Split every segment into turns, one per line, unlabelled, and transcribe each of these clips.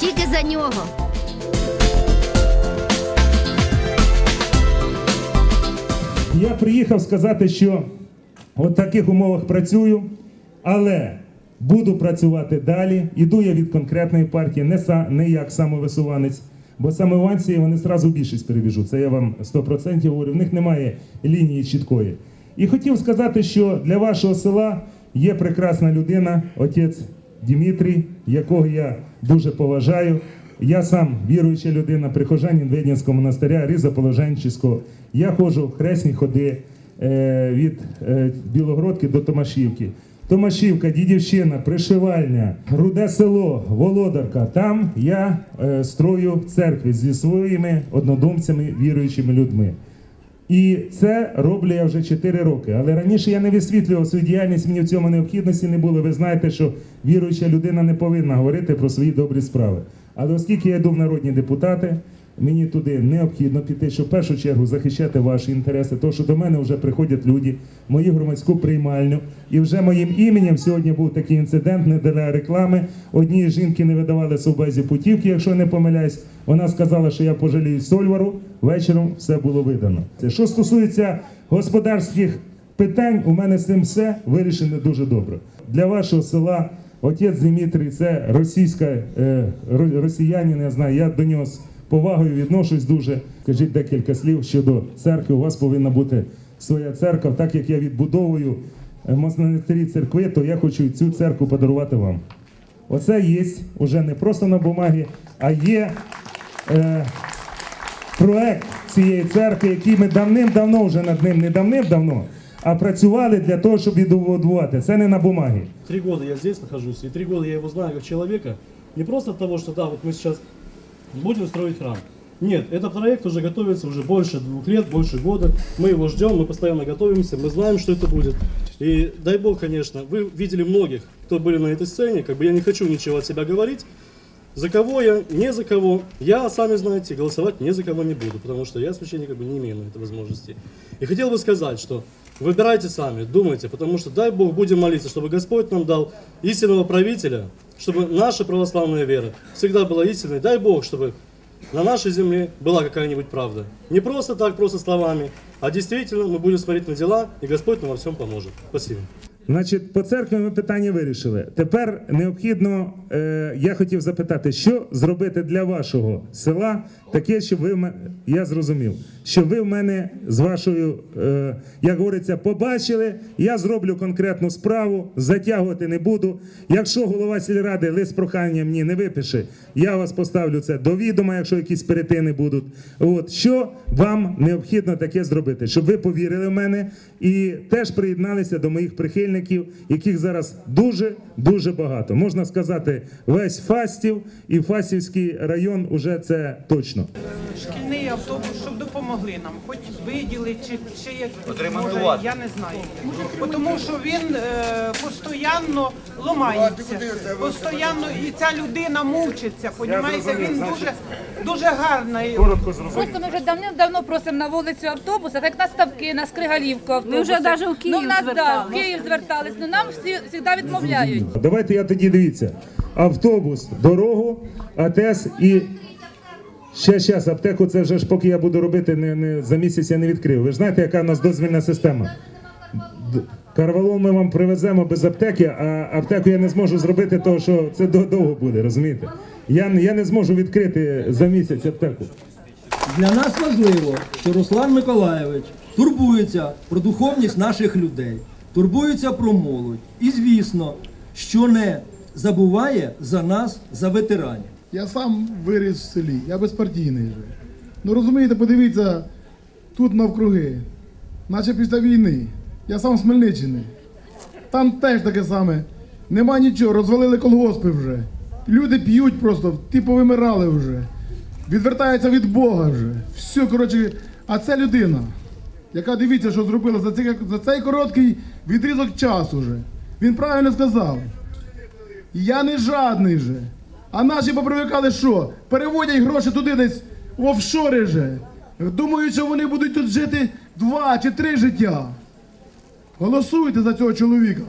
тільки за нього.
Я приїхав сказати, що в таких умовах працюю, але буду працювати далі. Іду я від конкретної партії, не, са, не як самовисуванець, бо самовисуванці вони зразу більшість перебіжуть. Це я вам 100% говорю. В них немає лінії чіткої. І хотів сказати, що для вашого села є прекрасна людина, отець Дмитрій, якого я дуже поважаю. Я сам віруюча людина, прихожанин Веденського монастиря, Ризоположенчиського. Я ходжу в хресні ходи е, від е, Білогородки до Томашівки. Томашівка, Дідівщина, Пришивальня, Руде село, Володарка. Там я е, строю церкви зі своїми однодумцями, віруючими людьми. І це роблю я вже 4 роки. Але раніше я не висвітлював свою діяльність, мені в цьому необхідності не було. Ви знаєте, що віруюча людина не повинна говорити про свої добрі справи. Але оскільки я йду в народні депутати, мені туди необхідно піти, щоб в першу чергу захищати ваші інтереси, тому що до мене вже приходять люди, мою громадську приймальню. І вже моїм іменем сьогодні був такий інцидент, не для реклами. Одній жінки не видавали совбезі путівки, якщо не помиляюсь. Вона сказала, що я пожалію Сольвару. Вечором все було видано. Що стосується господарських питань, у мене з цим все вирішено дуже добре. Для вашого села отець Дмитрій це російська е, ро- росіянин. Я знаю, я до нього з повагою відношусь дуже. Скажіть декілька слів щодо церкви. У вас повинна бути своя церква. Так як я відбудовую е, монастирі церкви, то я хочу цю церкву подарувати вам. Оце є вже не просто на бумагі, а є е, проект цієї церкви, який ми давним-давно вже над ним, не давним-давно, а працювали для того, щоб відбудувати. Це не на бумагі.
Три года я здесь нахожусь, и три года я его знаю как человека. Не просто того, что да, вот мы сейчас будем строить храм. Нет, этот проект уже готовится уже больше двух лет, больше года. Мы его ждем, мы постоянно готовимся, мы знаем, что это будет. И дай бог, конечно, вы видели многих, кто были на этой сцене. Как бы я не хочу ничего от себя говорить. За кого я, не за кого. Я, сами знаете, голосовать ни за кого не буду, потому что я священник как бы не имею на это возможности. И хотел бы сказать, что выбирайте сами, думайте, потому что дай Бог будем молиться, чтобы Господь нам дал истинного правителя, чтобы наша православная вера всегда была истинной. Дай Бог, чтобы на нашей земле была какая-нибудь правда. Не просто так, просто словами, а действительно мы будем смотреть на дела, и Господь нам во всем поможет. Спасибо.
Значить, по церкві ми питання вирішили. Тепер необхідно, е, я хотів запитати, що зробити для вашого села, таке, щоб ви я зрозумів, що ви в мене з вашою, е, як говориться, побачили. Я зроблю конкретну справу, затягувати не буду. Якщо голова сільради лист прохання мені не випише, я вас поставлю це до відома, якщо якісь перетини будуть. От що вам необхідно таке зробити, щоб ви повірили в мене і теж приєдналися до моїх прихильників, яких зараз дуже дуже багато. Можна сказати, весь Фастів і Фастівський район уже це точно.
Шкільний автобус, щоб допомогли нам, хоч виділи чи, чи як може, я не знаю. Тому що він е, постійно ламається, постійно і ця людина мучиться. Понімаєте, він дуже дуже гарний.
Просто ми вже давним-давно просимо на вулицю автобуса, так на ставки, на Скригалівку автобуси.
вже даже в Київ
ну, нас, да, в Київ звертались, ну нам всі завжди відмовляють.
Давайте я тоді дивіться. Автобус, дорогу, АТС і. Ще зараз, аптеку це вже ж поки я буду робити, не, не, за місяць я не відкрив. Ви ж знаєте, яка в нас дозвільна система? Карвалол ми вам привеземо без аптеки, а аптеку я не зможу зробити, тому що це довго буде, розумієте? Я, я не зможу відкрити за місяць аптеку.
Для нас важливо, що Руслан Миколаєвич турбується про духовність наших людей, турбується про молодь. І звісно, що не забуває за нас, за ветеранів.
Я сам виріс в селі, я безпартійний вже. Ну розумієте, подивіться, тут навкруги, наче після війни. Я сам з Хмельниччини. Там теж таке саме. Нема нічого, розвалили колгоспи вже. Люди п'ють просто, ті повимирали вже. Відвертаються від Бога вже. Все, коротше, а це людина, яка дивіться, що зробила за цей, за цей короткий відрізок часу вже. Він правильно сказав. Я не жадний же. А наші попривикали що? Переводять гроші туди десь в офшори же. Думають, що вони будуть тут жити два чи три життя. Голосуйте за цього чоловіка.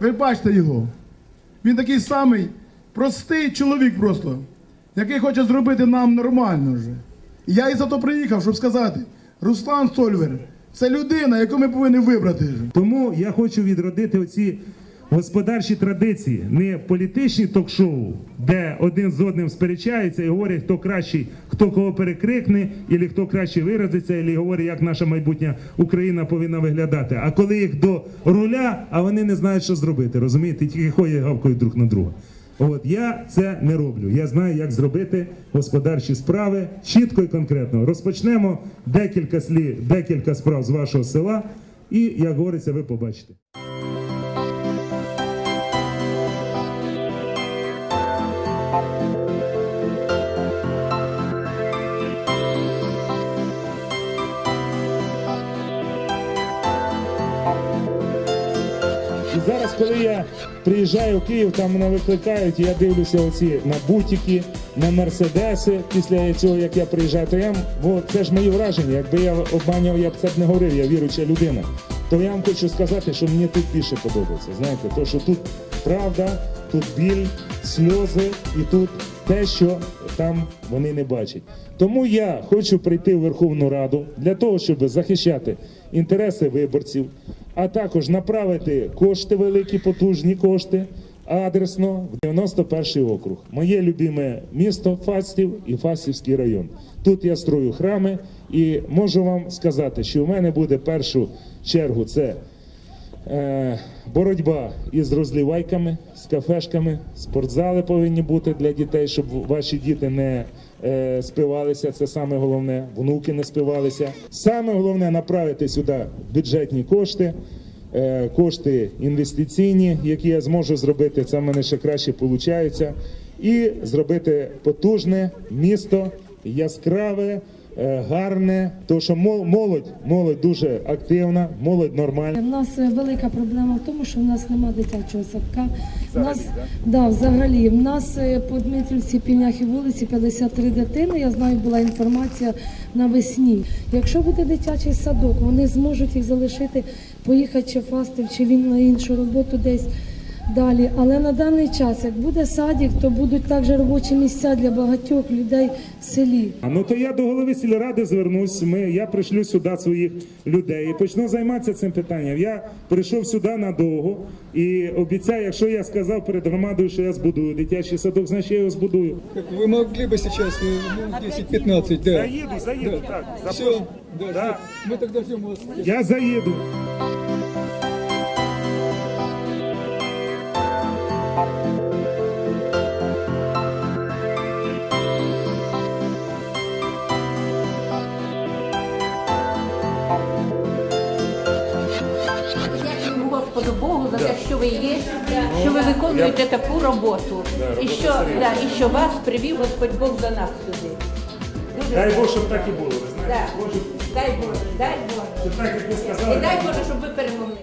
Ви бачите його. Він такий самий, простий чоловік просто, який хоче зробити нам нормально вже. Я і за то приїхав, щоб сказати, Руслан Сольвер, це людина, яку ми повинні вибрати.
Тому я хочу відродити оці господарчі традиції, не політичні ток-шоу, де один з одним сперечається і говорять, хто кращий, хто кого перекрикне, або хто краще виразиться, або говорить, як наша майбутня Україна повинна виглядати. А коли їх до руля, а вони не знають, що зробити, розумієте, тільки ходять гавкають друг на друга. От я це не роблю. Я знаю, як зробити господарчі справи чітко і конкретно. Розпочнемо декілька слів, декілька справ з вашого села, і як говориться, ви побачите. Коли я приїжджаю в Київ, там мене викликають, я дивлюся оці на бутики, на мерседеси після цього, як я приїжджаю, то я бо це ж мої враження. Якби я обманював, я б це б не говорив, я віруюча людина. То я вам хочу сказати, що мені тут більше подобається. Знаєте, то що тут правда, тут біль, сльози і тут те, що там вони не бачать. Тому я хочу прийти в Верховну Раду для того, щоб захищати інтереси виборців, а також направити кошти великі, потужні кошти адресно в 91-й округ. Моє любиме місто Фастів і Фастівський район. Тут я строю храми і можу вам сказати, що в мене буде першу чергу це е, боротьба із розлівайками, з кафешками, спортзали повинні бути для дітей, щоб ваші діти не е, спивалися. Це саме головне, внуки не спивалися. Саме головне направити сюди бюджетні кошти. е, Кошти інвестиційні, які я зможу зробити, це в мене ще краще виходить, і зробити потужне місто, яскраве, гарне, тому що мол- молодь, молодь дуже активна, молодь нормальна.
У нас е, велика проблема в тому, що в нас немає дитячого садка. У нас, да, взагалі, в нас е, по Дмитрівці Півняхи вулиці 53 дитини. Я знаю, була інформація навесні. Якщо буде дитячий садок, вони зможуть їх залишити, поїхати чи в Фастів, чи він на іншу роботу десь Далі, але на даний час, як буде садик, то будуть також робочі місця для багатьох людей в селі.
А ну то я до голови сільради звернусь. Ми я пришлю сюди своїх людей і почну займатися цим питанням. Я прийшов сюди надовго і обіцяю, якщо я сказав перед громадою, що я збудую дитячий садок, значить я його збудую.
Как Вы могли бы сейчас э, ну, 10-15, да.
Заїду, заїду, так.
Все,
запрошую.
да,
Да.
Мы тогда ждем вас.
Я заїду.
Виконуєте таку роботу. І що, да, і що вас привів Господь Бог за нас сюди. Дуже
Дай Бог, щоб так і було. Ви знаєте,
Да.
Боже,
дай Боже, дай Боже.
щоб так як ви
І дай Боже, щоб ви перемогли.